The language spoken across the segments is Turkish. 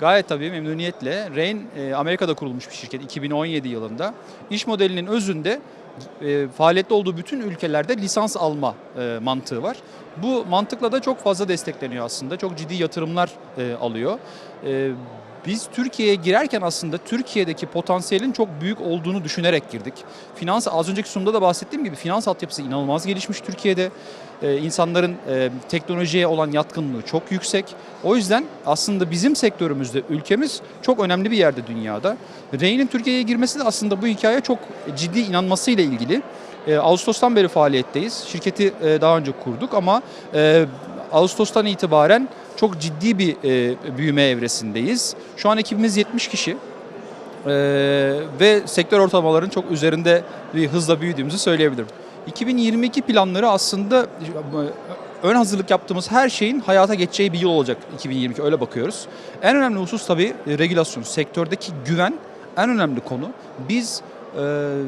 Gayet tabii memnuniyetle. Rain e, Amerika'da kurulmuş bir şirket 2017 yılında. İş modelinin özünde e, faaliyette olduğu bütün ülkelerde lisans alma e, mantığı var. Bu mantıkla da çok fazla destekleniyor aslında. Çok ciddi yatırımlar e, alıyor. Biz Türkiye'ye girerken aslında Türkiye'deki potansiyelin çok büyük olduğunu düşünerek girdik. Finans az önceki sunumda da bahsettiğim gibi finans altyapısı inanılmaz gelişmiş Türkiye'de. Ee, insanların e, teknolojiye olan yatkınlığı çok yüksek. O yüzden aslında bizim sektörümüzde ülkemiz çok önemli bir yerde dünyada. Rain'in Türkiye'ye girmesi de aslında bu hikaye çok ciddi inanmasıyla ilgili. Ee, Ağustos'tan beri faaliyetteyiz. Şirketi e, daha önce kurduk ama e, Ağustos'tan itibaren çok ciddi bir e, büyüme evresindeyiz. Şu an ekibimiz 70 kişi. Ee, ve sektör ortalamaların çok üzerinde bir hızla büyüdüğümüzü söyleyebilirim. 2022 planları aslında e, ön hazırlık yaptığımız her şeyin hayata geçeceği bir yıl olacak 2022 öyle bakıyoruz. En önemli husus tabii e, regülasyon. Sektördeki güven en önemli konu. Biz e,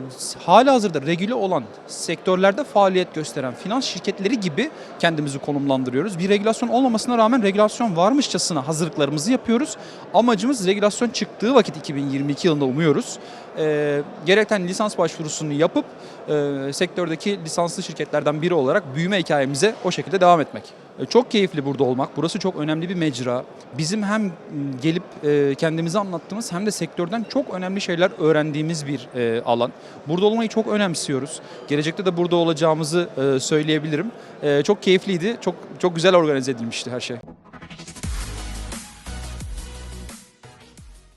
hala hazırda regüle olan sektörlerde faaliyet gösteren finans şirketleri gibi kendimizi konumlandırıyoruz. Bir regülasyon olmamasına rağmen regülasyon varmışçasına hazırlıklarımızı yapıyoruz. Amacımız regülasyon çıktığı vakit 2022 yılında umuyoruz. E, gerekten lisans başvurusunu yapıp e, sektördeki lisanslı şirketlerden biri olarak büyüme hikayemize o şekilde devam etmek. E, Çok keyifli burada olmak. Burası çok önemli bir mecra. Bizim hem gelip e, kendimizi anlattığımız hem de sektörden çok önemli şeyler öğrendiğimiz bir e, alan. Burada olmayı çok önemsiyoruz. Gelecekte de burada olacağımızı söyleyebilirim. Çok keyifliydi. Çok çok güzel organize edilmişti her şey.